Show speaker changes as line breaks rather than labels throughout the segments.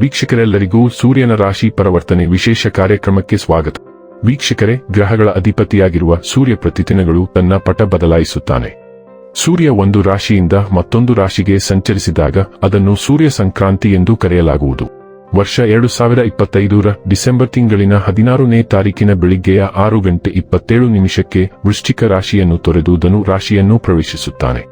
ವೀಕ್ಷಕರೆಲ್ಲರಿಗೂ ಸೂರ್ಯನ ರಾಶಿ ಪರಿವರ್ತನೆ ವಿಶೇಷ ಕಾರ್ಯಕ್ರಮಕ್ಕೆ ಸ್ವಾಗತ. ವೀಕ್ಷಕರೇ, ಗ್ರಹಗಳ ಅಧಿಪತಿಯಾಗಿರುವ ಸೂರ್ಯ ಪ್ರತಿದಿನಗಳು ತನ್ನ ಪಟ ಬದಲಾಯಿಸುತ್ತಾನೆ. ಸೂರ್ಯ ಒಂದು ರಾಶಿಯಿಂದ ಮತ್ತೊಂದು ರಾಶಿಗೆ ಸಂಚರಿಸಿದಾಗ ಅದನ್ನು ಸೂರ್ಯ ಸಂಕ್ರಾಂತಿ ಎಂದು ಕರೆಯಲಾಗುವುದು. ವರ್ಷ ಎರಡು ಸಾವಿರ ಇಪ್ಪತ್ತೈದರ ಡಿಸೆಂಬರ್ ತಿಂಗಳಿನ ಹದಿನಾರನೇ ತಾರೀಕಿನ ಬೆಳಿಗ್ಗೆಯ ಆರು ಗಂಟೆ ಇಪ್ಪತ್ತೇಳು ನಿಮಿಷಕ್ಕೆ ವೃಶ್ಚಿಕ ರಾಶಿಯನ್ನು ತೊರೆದು ಧನು ರಾಶಿಯನ್ನು ಪ್ರವೇಶಿಸುತ್ತಾನೆ.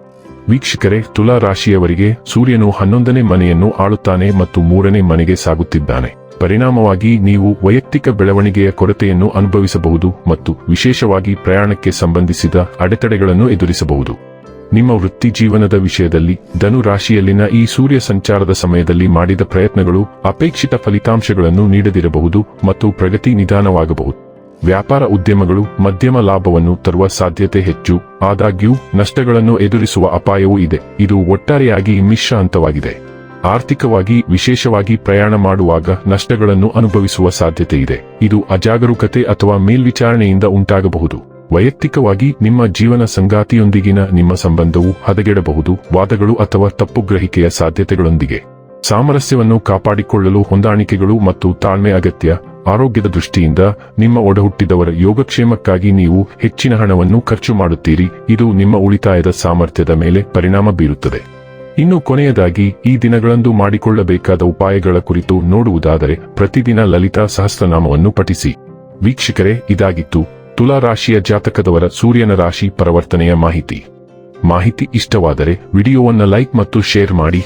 ವೀಕ್ಷಕರೇ, ತುಲಾ ರಾಶಿಯವರಿಗೆ ಸೂರ್ಯನು ಹನ್ನೊಂದನೇ ಮನೆಯನ್ನು ಆಳುತ್ತಾನೆ ಮತ್ತು ಮೂರನೇ ಮನೆಗೆ ಸಾಗುತ್ತಿದ್ದಾನೆ. ಪರಿಣಾಮವಾಗಿ ನೀವು ವೈಯಕ್ತಿಕ ಬೆಳವಣಿಗೆಯ ಕೊರತೆಯನ್ನು ಅನುಭವಿಸಬಹುದು ಮತ್ತು ವಿಶೇಷವಾಗಿ ಪ್ರಯಾಣಕ್ಕೆ ಸಂಬಂಧಿಸಿದ ಅಡೆತಡೆಗಳನ್ನು ಎದುರಿಸಬಹುದು. ನಿಮ್ಮ ವೃತ್ತಿ ಜೀವನದ ವಿಷಯದಲ್ಲಿ, ಧನು ರಾಶಿಯಲ್ಲಿನ ಈ ಸೂರ್ಯ ಸಂಚಾರದ ಸಮಯದಲ್ಲಿ ಮಾಡಿದ ಪ್ರಯತ್ನಗಳು ಅಪೇಕ್ಷಿತ ಫಲಿತಾಂಶಗಳನ್ನು ನೀಡದಿರಬಹುದು ಮತ್ತು ಪ್ರಗತಿ ನಿಧಾನವಾಗಬಹುದು. ವ್ಯಾಪಾರ ಉದ್ಯಮಗಳು ಮಧ್ಯಮ ಲಾಭವನ್ನು ತರುವ ಸಾಧ್ಯತೆ ಹೆಚ್ಚು. ಆದಾಗ್ಯೂ, ನಷ್ಟಗಳನ್ನು ಎದುರಿಸುವ ಅಪಾಯವೂ ಇದೆ. ಇದು ಒಟ್ಟಾರೆಯಾಗಿ ಮಿಶ್ರ ಹಂತವಾಗಿದೆ ಆರ್ಥಿಕವಾಗಿ, ವಿಶೇಷವಾಗಿ ಪ್ರಯಾಣ ಮಾಡುವಾಗ ನಷ್ಟಗಳನ್ನು ಅನುಭವಿಸುವ ಸಾಧ್ಯತೆ ಇದೆ. ಇದು ಅಜಾಗರೂಕತೆ ಅಥವಾ ಮೇಲ್ವಿಚಾರಣೆಯಿಂದ ಉಂಟಾಗಬಹುದು. ವೈಯಕ್ತಿಕವಾಗಿ, ನಿಮ್ಮ ಜೀವನ ಸಂಗಾತಿಯೊಂದಿಗಿನ ನಿಮ್ಮ ಸಂಬಂಧವು ಹದಗೆಡಬಹುದು. ವಾದಗಳು ಅಥವಾ ತಪ್ಪುಗ್ರಹಿಕೆಯ ಸಾಧ್ಯತೆಗಳೊಂದಿಗೆ. ಸಾಮರಸ್ಯವನ್ನು ಕಾಪಾಡಿಕೊಳ್ಳಲು ಹೊಂದಾಣಿಕೆಗಳು ಮತ್ತು ತಾಳ್ಮೆ ಅಗತ್ಯ. ಆರೋಗ್ಯದ ದೃಷ್ಟಿಯಿಂದ ನಿಮ್ಮ ಒಡಹುಟ್ಟಿದವರ ಯೋಗಕ್ಷೇಮಕ್ಕಾಗಿ ನೀವು ಹೆಚ್ಚಿನ ಹಣವನ್ನು ಖರ್ಚು ಮಾಡುತ್ತೀರಿ. ಇದು ನಿಮ್ಮ ಉಳಿತಾಯದ ಸಾಮರ್ಥ್ಯದ ಮೇಲೆ ಪರಿಣಾಮ ಬೀರುತ್ತದೆ. ಇನ್ನು ಕೊನೆಯದಾಗಿ, ಈ ದಿನಗಳಂದು ಮಾಡಿಕೊಳ್ಳಬೇಕಾದ ಉಪಾಯಗಳ ಕುರಿತು ನೋಡುವುದಾದರೆ, ಪ್ರತಿದಿನ ಲಲಿತಾ ಸಹಸ್ರನಾಮವನ್ನು ಪಠಿಸಿ. ವೀಕ್ಷಕರೇ, ಇದಾಗಿತ್ತು ತುಲಾ ರಾಶಿಯ ಜಾತಕದವರ ಸೂರ್ಯನ ರಾಶಿ ಪರಿವರ್ತನೆಯ ಮಾಹಿತಿ. ಮಾಹಿತಿ ಇಷ್ಟವಾದರೆ, ವಿಡಿಯೋವನ್ನು ಲೈಕ್ ಮತ್ತು ಶೇರ್ ಮಾಡಿ.